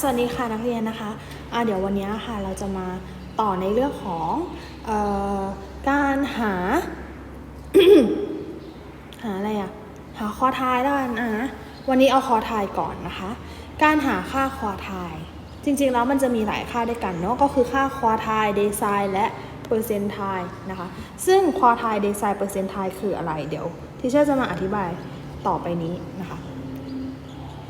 สวัสดีค่ะนักเรียนนะคะะเดี๋ยววันนี้ค่ะเราจะมาต่อในเรื่องของออการหา หาอะไรอะหาคอทายแล้วกันอะวันนี้เอาคอทายก่อนนะคะ การหาค่าคอทาย จริงๆแล้วมันจะมีหลายค่าด้วยกันเนาะ ก็คือค่าคอทายเดซายและเปอร์เซนต์ไทนะคะ ซึ่งคอทายเดซายเปอร์เซนต์ไทคืออะไร เดี๋ยวที่เชื่อจะมาอธิบายต่อไปนี้นะคะ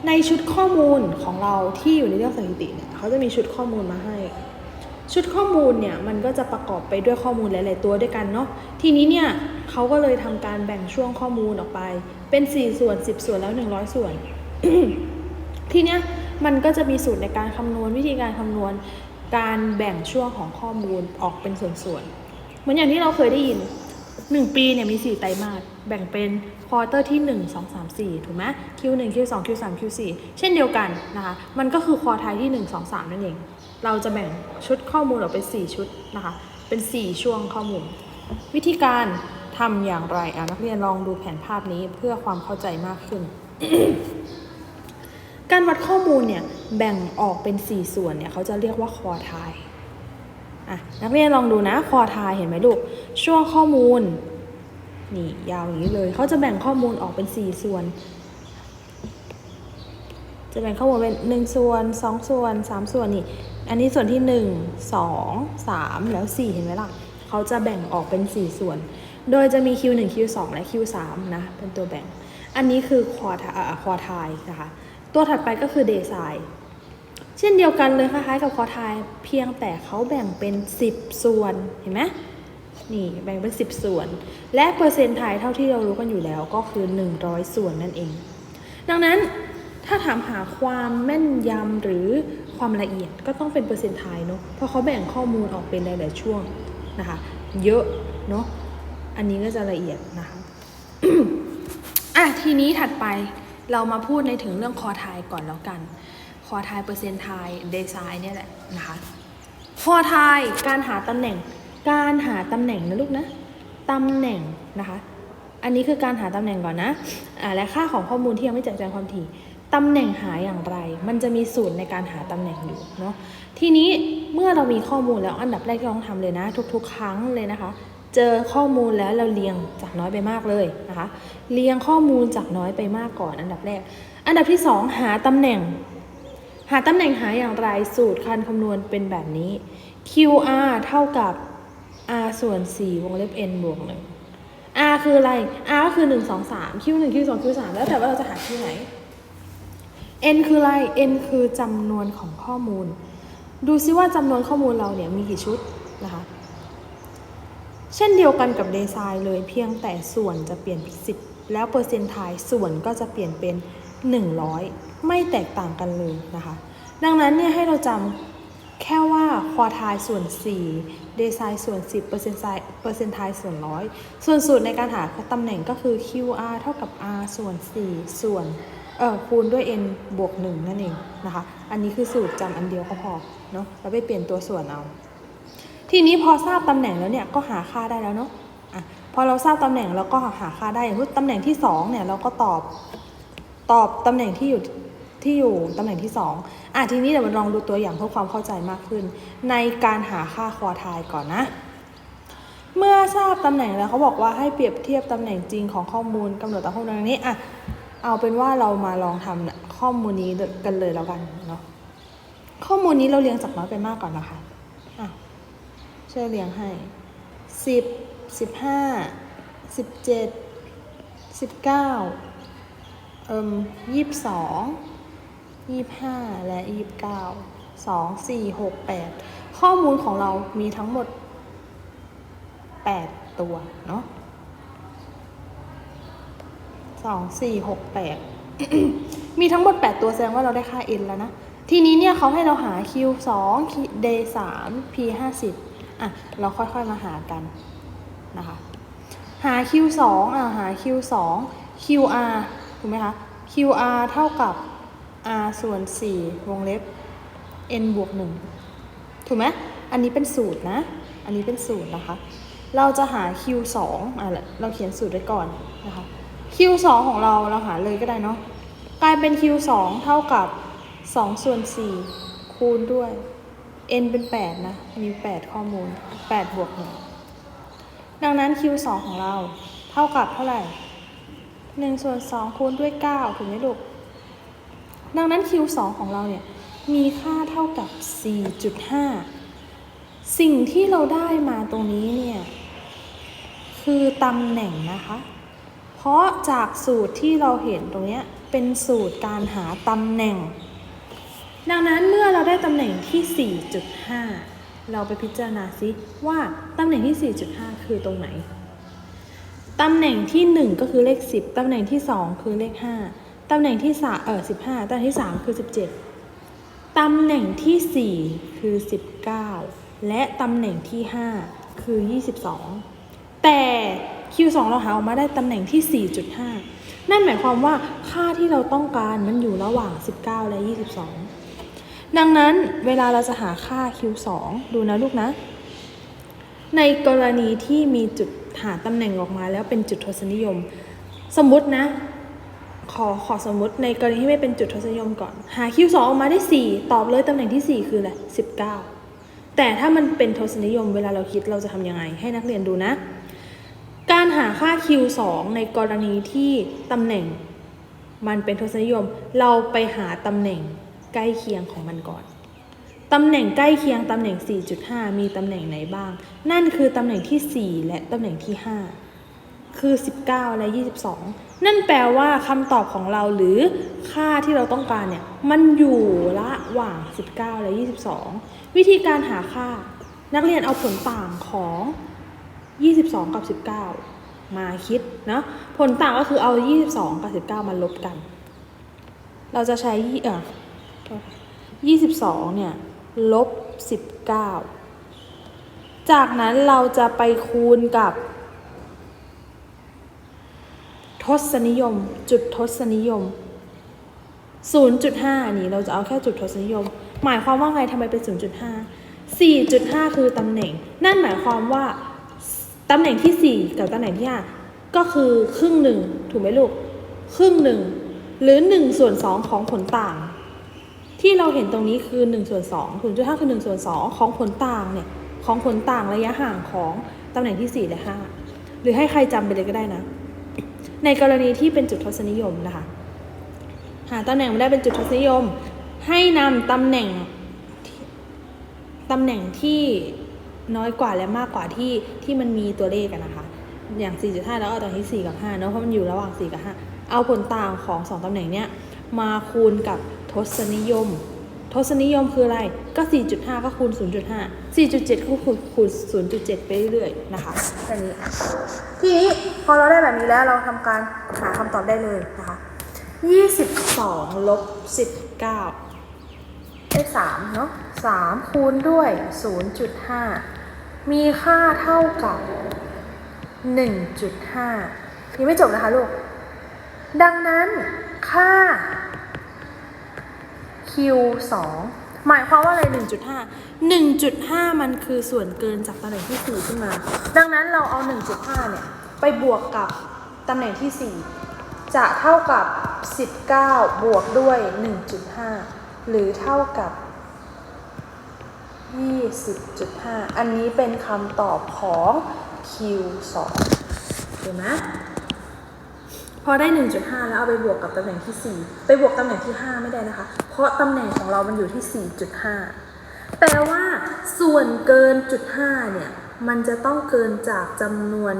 ในชุดข้อมูลของเราที่อยู่ในเรื่องสถิติเนี่ยเขาจะมีชุดข้อมูลมาให้ ชุดข้อมูลเนี่ยมันก็จะประกอบไปด้วยข้อมูลหลาย ๆ ตัวด้วยกันเนาะทีนี้เนี่ยเขาก็เลยทำการแบ่งช่วงข้อมูลออกไป เป็น 4 ส่วน 10 ส่วนแล้ว 100 ส่วน ทีเนี้ยมันก็จะมีสูตรในการคำนวณวิธีการคำนวณการแบ่งช่วงของข้อมูลออกเป็นส่วน ๆ เหมือนอย่างที่เราเคยได้ยิน 1ปีเนี่ยมี4ไตรมาสแบ่งเป็นควอเตอร์ที่1 2 3 4ถูกไหม Q1 Q2 Q3 Q4 เช่นเดียวกันนะคะ มันก็คือควอไทยที่1 2 3นั่นเอง เราจะแบ่งชุดข้อมูลออกเป็น4ชุดนะคะ เป็น4ช่วงข้อมูล วิธีการทำอย่างไรอะนักเรียนลองดูแผนภาพนี้เพื่อความเข้าใจมากขึ้น การวัดข้อมูลเนี่ยแบ่งออกเป็น 4 ส่วนเนี่ยเขาจะเรียกว่าคอไทย อะนักเรียนลองดูนะคอไทยเห็นไหมลูก ช่วงข้อมูล นี่ยาวอย่างนี้เลย เขาจะแบ่งข้อมูลออกเป็น 4 ส่วน จะแบ่งข้อมูลเป็น 1 ส่วน 2 ส่วน 3 ส่วนนี่ อันนี้ส่วนที่ 1 2 3 แล้ว 4 เห็นไหมล่ะ เขาจะแบ่งออกเป็น 4 ส่วน โดยจะมี Q1 Q2 และ Q3 นะ เป็นตัวแบ่ง อันนี้คือควอทควอทายนะคะ ตัวถัดไปก็คือเดซาย เช่นเดียวกันเลยคล้ายๆกับคอทายเพียงแต่เขาแบ่งเป็น 10 ส่วนเห็นไหมนี่แบ่งเป็น 10 ส่วน และเปอร์เซ็นต์ไทยเท่าที่เรารู้กันอยู่แล้วก็คือ 100 ส่วนนั่นเอง ดังนั้นถ้าถามหาความแม่นยำหรือความละเอียดก็ต้องเป็นเปอร์เซ็นต์ไทยเนาะเพราะเขาแบ่งข้อมูลออกเป็นหลายๆช่วงนะคะเยอะเนาะอันนี้ก็จะละเอียดนะคะอะทีนี้ถัดไปเรามาพูดในถึงเรื่องคอทายก่อนแล้วกัน คอทายเปอร์เซ็นต์ไทยเดซายเนี่ยแหละนะคะคอทายการหาตำแหน่ง การหาตำแหน่งนะลูกนะตำแหน่งนะคะ อันนี้คือการหาตำแหน่งก่อนนะอ่าและค่าของข้อมูลที่ยังไม่แจกแจงความถี่ตำแหน่งหาอย่างไร มันจะมีสูตรในการหาตำแหน่งอยู่เนาะทีนี้เมื่อเรามีข้อมูลแล้วอันดับแรกที่ต้องทำเลยนะ ทุก ๆ ครั้งเลยนะคะ เจอข้อมูลแล้วเราเรียงจากน้อยไปมากเลยนะคะ เรียงข้อมูลจากน้อยไปมากก่อน อันดับแรก อันดับที่สองหาตำแหน่ง หาตำแหน่งหาอย่างไรสูตรการคำนวณเป็นแบบนี้ QR เท่ากับ r ส่วน 4 วงเล็บ n บวก 1 r คืออะไร r ก็คือ 1 2 3 q 1 q 2 q 3แล้วแต่ว่าเราจะหาที่ไหน n คืออะไร n คือจำนวนของข้อมูล ดูซิว่าจำนวนข้อมูลเราเนี่ยมีกี่ชุดนะคะ เช่นเดียวกันกับเดซายเลยเพียงแต่ส่วนจะเปลี่ยนเป็น10 แล้วเปอร์เซ็นต์ไทยส่วนก็จะเปลี่ยนเป็น 100 ไม่แตกต่างกันเลยนะคะ ดังนั้นเนี่ยให้เราจำแค่ว่าควอทายส่วน 4 เดซายส่วน 10 เปอร์เซ็นต์ไซเปอร์เซ็นต์ไทยส่วนร้อยส่วนสูตรในการหาตำแหน่งก็คือ QR เท่ากับ R ส่วน 4 ส่วนเอ่อคูณด้วย n บวก 1 นั่นเองนะคะ อันนี้คือสูตรจำอันเดียวก็พอเนาะแล้วไปเปลี่ยนตัวส่วนเอา ทีนี้พอทราบตำแหน่งแล้วเนี่ยก็หาค่าได้แล้วเนาะอะพอเราทราบตำแหน่งเราก็หาค่าได้อย่างตำแหน่งที่สองเนี่ยเราก็ตอบตอบตำแหน่งที่อยู่ ที่อยู่ตำแหน่งที่สองอะทีนี้เดี๋ยวมาลองดูตัวอย่างเพื่อความเข้าใจมากขึ้น ในการหาค่าควอทายก่อนนะ เมื่อทราบตำแหน่งแล้วเขาบอกว่าให้เปรียบเทียบตำแหน่งจริงของข้อมูลกำหนดตามข้อมูลดังนี้อะเอาเป็นว่าเรามาลองทำน่ะข้อมูลนี้กันเลยแล้วกันเนาะข้อมูลนี้เราเรียงจากน้อยไปมากก่อนนะคะอะช่วยเรียงให้สิบสิบห้าสิบเจ็ดสิบเก้าเอิมยี่สิบสอง ยี่ห้าและยี่เก้าสองสี่หกแปดข้อมูลของเรามีทั้งหมดแปดตัวเนาะสองสี่หกแปดมีทั้งหมด8ตัวแสดงว่าเราได้ค่า n แล้วนะ ทีนี้เนี่ยเขาให้เราหา q 2 d 3 p 50อะ เราค่อยๆมาหากันนะคะ หา q 2อะ หา q 2 qr ถูกไหมคะ qr เท่ากับ r ส่วน 4 วงเล็บ n บวก 1 ถูกไหมอันนี้เป็นสูตรนะ อันนี้เป็นสูตรนะคะ เราจะหา q 2อะเราเขียนสูตรไว้ก่อนนะคะ q 2ของเราเราหาเลยก็ได้เนาะกลายเป็น q 2เท่ากับ 2 ส่วน 4 คูณด้วย n เป็น 8 นะ มี 8 ข้อมูล 8 บวก 1 ดังนั้น q 2ของเราเท่ากับเท่าไหร่ 1 ส่วน 2 คูณด้วย 9 ถูกไหมลูก ดังนั้น q 2 ของเราเนี่ยมีค่าเท่ากับ 4.5 สิ่งที่เราได้มาตรงนี้เนี่ยคือตำแหน่งนะคะ เพราะจากสูตรที่เราเห็นตรงนี้เป็นสูตรการหาตำแหน่ง ดังนั้นเมื่อเราได้ตำแหน่งที่ 4.5 เราไปพิจารณาซิว่าตำแหน่งที่ 4.5 คือตรงไหน ตำแหน่งที่ 1 ก็คือเลข 10 ตำแหน่งที่ 2 คือเลข 5 ตำแหน่งที่3เออ15ตำแหน่งที่3คือ17ตำแหน่งที่4คือ19และตำแหน่งที่5คือ22แต่ Q2 เราหาออกมาได้ตำแหน่งที่4.5นั่นหมายความว่าค่าที่เราต้องการมันอยู่ระหว่าง 19 และ 22 ดังนั้นเวลาเราจะหาค่า Q2 ดูนะลูกนะ ในกรณีที่มีจุดหาตำแหน่งออกมาแล้วเป็นจุดทศนิยม สมมตินะ ขอขอสมมติในกรณีที่ไม่เป็นจุดทศนิยมก่อน หา Q2 ออกมาได้ 4 ตอบเลยตำแหน่งที่ 4 คืออะไร19 แต่ถ้ามันเป็นทศนิยมเวลาเราคิดเราจะทำยังไง ให้นักเรียนดูนะ การหาค่า Q2 ในกรณีที่ตำแหน่ง มันเป็นทศนิยม เราไปหาตำแหน่งใกล้เคียงของมันก่อน ตำแหน่งใกล้เคียงตำแหน่ง 4.5 มีตำแหน่งไหนบ้าง นั่นคือตำแหน่งที่ 4 และตำแหน่งที่ 5 คือ 19 และ 22 นั่นแปลว่าคำตอบของเราหรือค่าที่เราต้องการเนี่ยมันอยู่ระหว่าง 19 และ 22 วิธีการหาค่า นักเรียนเอาผลต่างของ 22 กับ 19 มาคิดนะผลต่างก็คือเอา 22 กับ 19 มาลบกัน เราจะใช้เออโทษค่ะ22 เนี่ยลบ 19 จากนั้นเราจะไปคูณกับ ทศนิยม จุดทศนิยม 0.5 นี่เราจะเอาแค่จุดทศนิยม หมายความว่าไงทำไมเป็น 0.5 4.5 คือตำแหน่ง นั่นหมายความว่าตำแหน่งที่ 4 กับตำแหน่งที่ 5 ก็คือครึ่งหนึ่งถูกไหมลูก ครึ่งหนึ่งหรือ1ส่วน2ของผลต่าง ที่เราเห็นตรงนี้คือ1ส่วน2 0.5 คือ1ส่วน2ของผลต่างเนี่ยของผลต่างระยะห่างของตำแหน่งที่ 4 และ 5 หรือให้ใครจำไปเลยก็ได้นะ ในกรณีที่เป็นจุดทศนิยมนะคะ หาตำแหน่งไม่ได้เป็นจุดทศนิยม ให้นำตำแหน่งตำแหน่งที่น้อยกว่าและมากกว่าที่ที่มันมีตัวเลขกันนะคะ อย่าง 4.5 แล้วเอาตำแหน่งที่4กับ5เนอะเพราะมันอยู่ระหว่าง 4 กับ 5 เอาผลต่างของ 2ตำแหน่งเนี้ยมาคูณกับทศนิยม ทศนิยมคืออะไร ก็ 4.5 ก็คูณ 0.5 4.7 ก็คูณคูณ0.7 ไปเรื่อยๆ นะคะแค่นี้ทีนี้พอเราได้แบบนี้แล้วเราทำการหาคำตอบได้เลยนะคะ 22 ลบ 19 ได้ 3 เนาะ 3 คูณด้วย 0.5 มีค่าเท่ากับ 1.5 ยังไม่จบนะคะลูก ดังนั้นค่า Q 2 หมายความว่าอะไร 1.5 1.5 มันคือส่วนเกินจากตำแหน่งที่ 4 ขึ้นมา ดังนั้นเราเอา 1.5 เนี่ย ไปบวกกับตำแหน่งที่ 4 จะเท่ากับ 19 บวกด้วย 1.5 หรือเท่ากับ 20.5 อันนี้เป็นคำตอบของ Q 2 เห็นไหม พอได้ 1.5 แล้วเอาไปบวกกับตำแหน่งที่ 4 ไปบวกตำแหน่งที่ 5 ไม่ได้นะคะ เพราะตำแหน่งของเรามันอยู่ที่ 4.5แปลว่าส่วนเกินจุด5เนี่ย มันจะต้องเกินจากจำนวน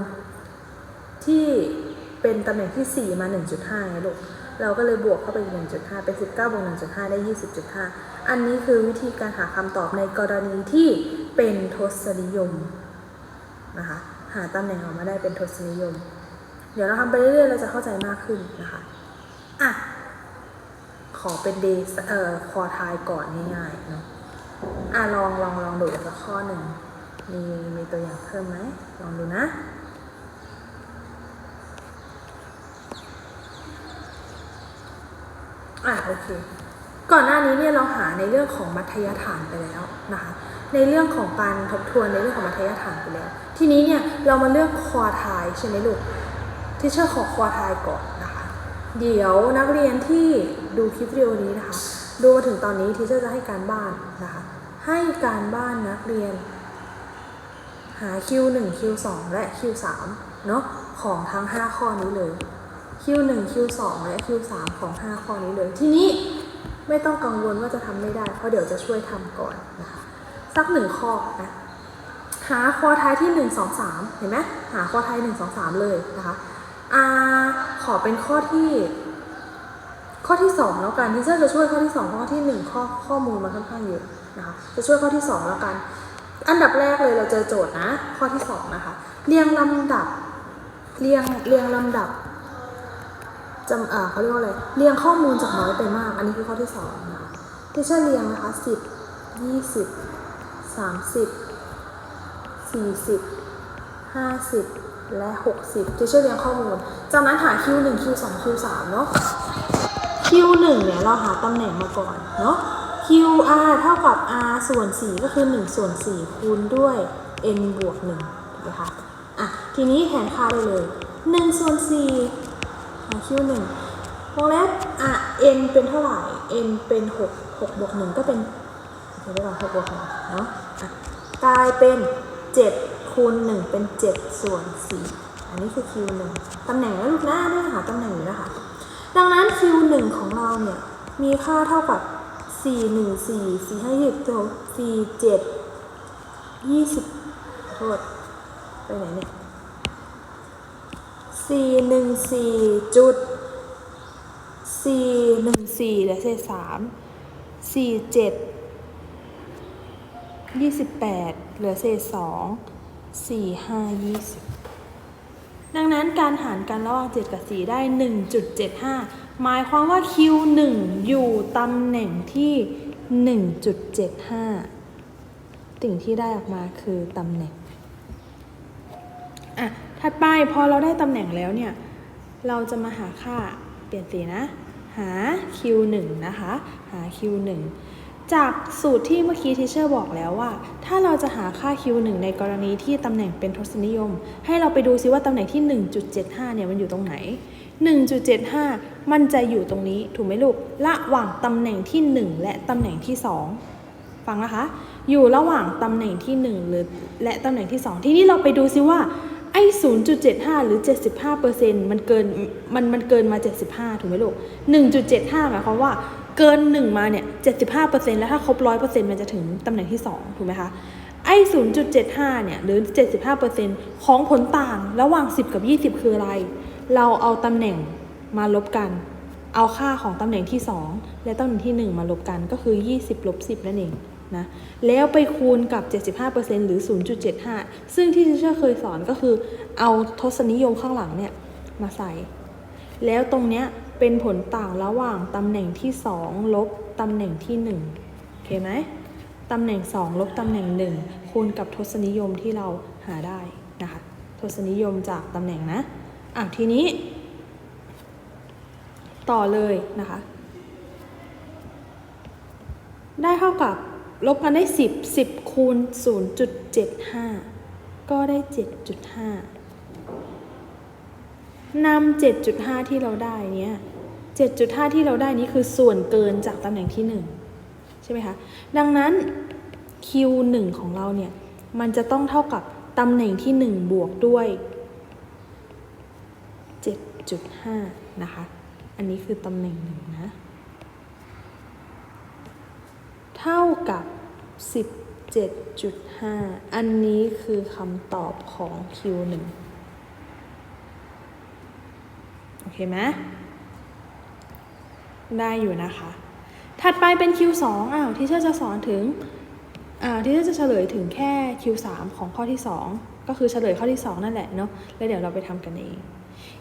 ที่เป็นตำแหน่งที่ 4 มา 1.5ไงลูก เราก็เลยบวกเข้าไป 1.5 เป็น 19บวก1.5 ได้ 20.5 อันนี้คือวิธีการหาคำตอบในกรณีที่เป็นทศนิยมนะคะ หาตำแหน่งออกมาได้เป็นทศนิยม เดี๋ยวเราทำไปเรื่อยๆเราจะเข้าใจมากขึ้นนะคะ อะ ขอเป็นเดย์เอ่อคอทายก่อนง่ายๆเนาะ อะลองลองลองดูอีกสักข้อหนึ่ง มีมีตัวอย่างเพิ่มไหม ลองดูนะอะโอเค ก่อนหน้านี้เนี่ยเราหาในเรื่องของมัธยฐานไปแล้วนะคะ ในเรื่องของการทบทวนในเรื่องของมัธยฐานไปแล้ว ทีนี้เนี่ยเรามาเลือกคอทายใช่ไหมลูก ที่เชอร์ขอควอทายก่อนนะคะ เดี๋ยวนักเรียนที่ดูคลิปวิดีโอนี้นะคะ ดูมาถึงตอนนี้ทีเชอร์จะให้การบ้านนะคะ ให้การบ้านนักเรียน หา Q1 Q2 และ Q3 เนาะของทั้ง 5 ข้อนี้เลย Q1 Q2 และ Q3 ของ 5 ข้อนี้เลย ทีนี้ไม่ต้องกังวลว่าจะทำไม่ได้ เพราะเดี๋ยวจะช่วยทำก่อนนะคะ สักหนึ่งข้อนะหาคอท้ายที่ 1 2 3 เห็นไหมหาคอท้าย 1 2 3 เลยนะคะ อาขอเป็นข้อที่ ข้อที่2แล้วกันที่เชอร์จะช่วยข้อที่2เพราะข้อที่1ข้อข้อมูลมันค่อนข้างเยอะนะคะจะช่วยข้อที่2แล้วกัน อันดับแรกเลยเราเจอโจทย์นะ ข้อที่2นะคะเรียงลำดับเรียงเรียงลำดับจำเอ่าเขาเรียกว่าอะไรเรียงข้อมูลจากน้อยไปมาก อันนี้คือข้อที่2นะคะที่เชอร์เรียงนะคะ10 20 30 40 50 และ 60 ที่ช่วยเรียงข้อมูล จากนั้นหา Q1 Q2 Q3 เนาะ Q1 เนี่ยเราหาตำแหน่งมาก่อนเนาะ QR เท่ากับ R ส่วน 4 ก็คือ 1 ส่วน 4 คูณด้วย n บวก1ถูกไหมคะอะ ทีนี้แทนค่าได้เลย 1 ส่วน4หา Q1 วงเล็บอะ n เป็นเท่าไหร่ n เป็น 6 6บวก1ก็เป็นเดี๋ยวได้ก่อน6บวก1เนาะอะกลายเป็น 7 คูณ 1 เป็น 7 ส่วน 4 อันนี้คือ Q1 ตำแหน่งแล้วลูกหน้าด้วยหาตำแหน่งอยู่นะคะ ดังนั้น Q1 ของเราเนี่ย มีค่าเท่ากับ 4 1 4 4 5 20 4 7 20โทษไปไหนเนี่ย 4 1 4จุด4 1 4และเศษ3 4 7 28 เหลือเศษ2 4 5 20ดังนั้นการหารกันระหว่าง 7 กับ 4 ได้ 1.75 หมายความว่า Q1 อยู่ตำแหน่งที่ 1.75 สิ่งที่ได้ออกมาคือตำแหน่ง อะ ถัดไปพอเราได้ตำแหน่งแล้วเนี่ย เราจะมาหาค่าเปลี่ยนสีนะ หา Q1 นะคะ หา Q1 จากสูตรที่เมื่อกี้ทีเชอร์บอกแล้วว่า ถ้าเราจะหาค่า Q1 ในกรณีที่ตำแหน่งเป็นทศนิยม ให้เราไปดูซิว่าตำแหน่งที่ 1.75 เนี่ยมันอยู่ตรงไหน 1.75 มันจะอยู่ตรงนี้ถูกไหมลูกระหว่างตำแหน่งที่ 1 และตำแหน่งที่ 2 ฟังนะคะ อยู่ระหว่างตำแหน่งที่ 1 หรือและตำแหน่งที่ 2 ทีนี้เราไปดูซิว่าไอ้ 0.75 หรือ 75%มันเกินมันมันเกินมา 75 ถูกไหมลูก 1.75 หมายความว่า เกิน 1 มาเนี่ย75%แล้วถ้าครบ 100%มันจะถึงตำแหน่งที่ 2 ถูกไหมคะไอ้0.75 เนี่ย หรือ 75%ของผลต่างระหว่าง 10 กับ 20 คืออะไร เราเอาตำแหน่งมาลบกัน เอาค่าของตำแหน่งที่ 2 และตำแหน่งที่ 1 มาลบกันก็คือ 20ลบ10 นั่นเองนะ แล้วไปคูณกับ 75%หรือ 0.75 ซึ่งที่ทิเชอร์เคยสอนก็คือ เอาทศนิยมข้างหลังเนี่ย มาใส่ แล้วตรงเนี้ย เป็นผลต่างระหว่างตำแหน่งที่ 2 ลบตำแหน่งที่1โอเคไหมตำแหน่ง 2 ลบตำแหน่ง 1 คูณกับทศนิยมที่เราหาได้นะคะทศนิยมจากตำแหน่งนะอะทีนี้ ต่อเลยนะคะได้เท่ากับลบกันได้ 10 10คูณ0.75 ก็ได้ 7.5 นำ7.5 ที่เราได้เนี้ย7.5 ที่เราได้นี้คือส่วนเกินจากตำแหน่งที่ 1 ใช่ไหมคะ ดังนั้น Q1 ของเราเนี่ย มันจะต้องเท่ากับตำแหน่งที่ 1 บวกด้วย 7.5 นะคะ อันนี้คือตำแหน่งหนึ่งนะ เท่ากับ 17.5 อันนี้คือคำตอบของ Q1 โอ เคไหมได้อยู่นะคะ ถัดไปเป็น Q2 อ้าวที่เชอร์จะสอนถึงอ่าที่เชอร์จะเฉลยถึงแค่ Q3 ของข้อที่ 2 ก็คือเฉลยข้อที่ 2 นั่นแหละเนาะแล้วเดี๋ยวเราไปทำกันเอง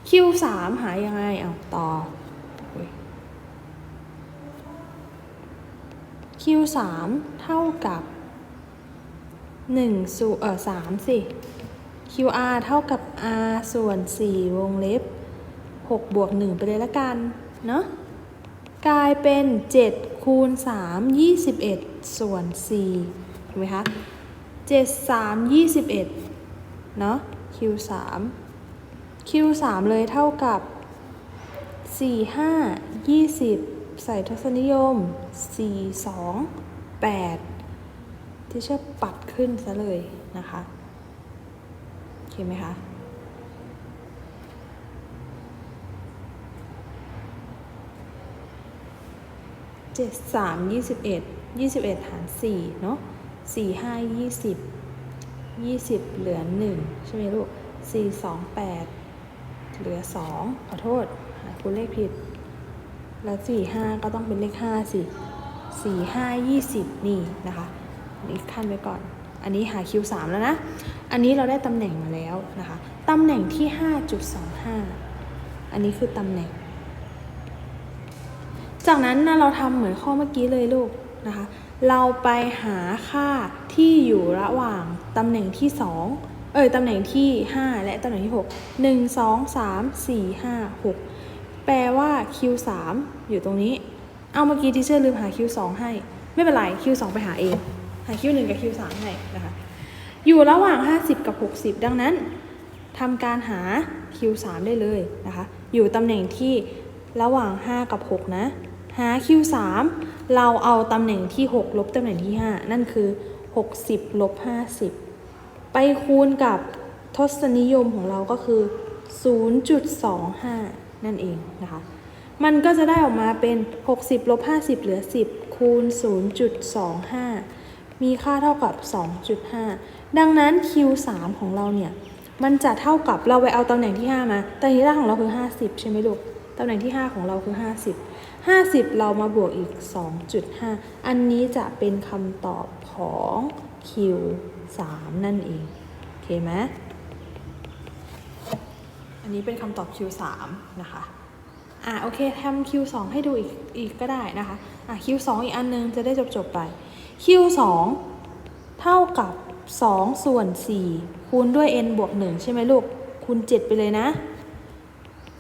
Q3 หายังไงอ้าวต่อ Q3 เท่ากับ1ส่วนเออ3สิ QR เท่ากับ R ส่วน 4 วงเล็บ 6 บวก 1 ไปเลยละกัน เนาะกลายเป็น 7 คูณ 3 21 ส่วน4ถูกไหมคะ 7 3 21 เนาะ Q3 Q3 เลยเท่ากับ 4 5 20 ใส่ทศนิยม 4 2 8 ที่เชื่อปัดขึ้นซะเลยนะคะ โอเคไหมคะ เจ็ดสามยี่สิบเอ็ดยี่สิบเอ็ดหารสี่เนาะสี่ห้ายี่สิบยี่สิบเหลือหนึ่งใช่ไหมลูกสี่สองแปดเหลือสองขอโทษหาคูณเลขผิด แล้วสี่ห้าก็ต้องเป็นเลขห้าสิสี่ห้ายี่สิบนี่นะคะนนี้ขั้นไว้ก่อน อันนี้หา Q 3แล้วนะ อันนี้เราได้ตำแหน่งมาแล้วนะคะ ตำแหน่งที่5.25อันนี้คือตำแหน่ง จากนั้นนะเราทำเหมือนข้อเมื่อกี้เลยลูกนะคะ เราไปหาค่าที่อยู่ระหว่างตำแหน่งที่ 2 เอ่ยตำแหน่งที่ 5 และตำแหน่งที่ 6 1 2 3 4 5 6 แปลว่า Q 3 อยู่ตรงนี้ เอาเมื่อกี้ที่เชื่อลืมหา Q 2 ให้ ไม่เป็นไร Q 2 ไปหาเอง หา Q 1 กับ Q 3 ให้นะคะ อยู่ระหว่าง 50 กับ 60 ดังนั้นทำการหา Q 3 ได้เลยนะคะ อยู่ตำแหน่งที่ระหว่าง 5 กับ 6 นะ หา Q 3 เราเอาตำแหน่งที่ 6 ลบตำแหน่งที่ 5 นั่นคือ 60 ลบ 50 ไปคูณกับทศนิยมของเราก็คือ 0.25 นั่นเองนะคะ มันก็จะได้ออกมาเป็น 60 ลบ 50 เหลือ 10 คูณ 0.25 มีค่าเท่ากับ 2.5 ดังนั้น Q 3 ของเราเนี่ย มันจะเท่ากับเราไปเอาตำแหน่งที่ 5 มาตำแหน่งที่แรกของเราคือ 50 ใช่ไหมลูก ตำแหน่งที่ 5 ของเราคือ 50 50 เรามาบวกอีก 2.5 อันนี้จะเป็นคำตอบของ Q 3 นั่นเอง โอเคไหมอันนี้เป็นคำตอบ Q 3 นะคะ อะโอเคทำ Q 2 ให้ดูอีกอีกก็ได้นะคะ อะ Q 2 อีกอันนึงจะได้จบจบๆไป Q 2 เท่ากับ 2 ส่วน 4 คูณด้วย n บวก 1 ใช่ไหมลูก คูณ 7 ไปเลยนะ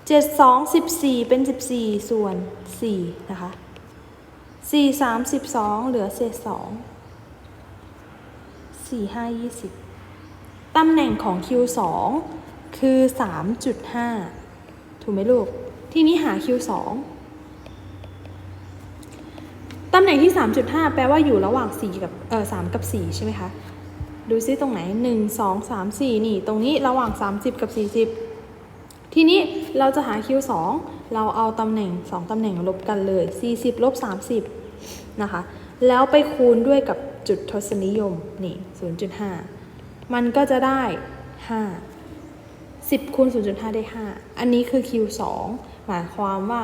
7 2 14เป็น14ส่วน4นะคะ4 3 12เหลือเศษ2 4 5 20ตำแหน่งของ Q 2 คือ 3.5 ถูกไหมลูก ทีนี้หา Q 2 ตำแหน่งที่ 3.5 แปลว่าอยู่ระหว่าง 4 กับ เออ3กับ 4 ใช่ไหมคะ ดูซิตรงไหน 1 2 3 4 นี่ ตรงนี้ระหว่าง 30 กับ 40 ทีนี้เราจะหา Q 2 เราเอาตำแหน่ง 2ตำแหน่งลบกันเลย 40ลบ30นะคะ แล้วไปคูณด้วยกับจุดทศนิยม นี่ 0.5 มันก็จะได้ 5 10คูณ0.5 ได้ 5 อันนี้คือ Q 2 หมายความว่า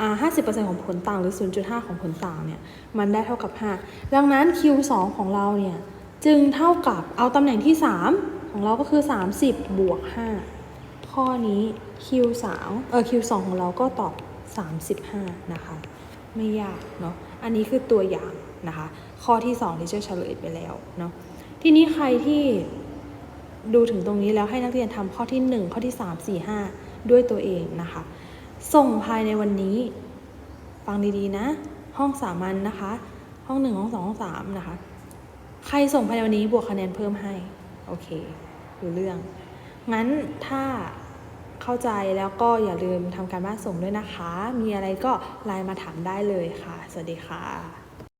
อ่า50%ของผลต่างหรือ 0.5 ของผลต่างเนี่ย มันได้เท่ากับ 5 ดังนั้น Q 2 ของเราเนี่ย จึงเท่ากับเอาตำแหน่งที่ 3 ของเราก็คือ 30 บวก 5 ข้อนี้ Q 3เออ Q 2ของเราก็ตอบ 35 นะคะ ไม่ยากเนาะอันนี้คือตัวอย่างนะคะ ข้อที่2ที่เชื่อเฉลยไปแล้วเนาะทีนี้ใครที่ดูถึงตรงนี้แล้วให้นักเรียนทำข้อที่ 1 ข้อที่ 3 4 5 ด้วยตัวเองนะคะ ส่งภายในวันนี้ ฟังดีๆนะ ห้องสามัญนนะคะ ห้อง 1 ห้อง 2 ห้อง 3 นะคะ ใครส่งภายในวันนี้บวกคะแนนเพิ่มให้ โอเครู้เรื่อง งั้นถ้า เข้าใจแล้วก็อย่าลืมทำการบ้านส่งด้วยนะคะ มีอะไรก็ไลน์มาถามได้เลยค่ะ สวัสดีค่ะ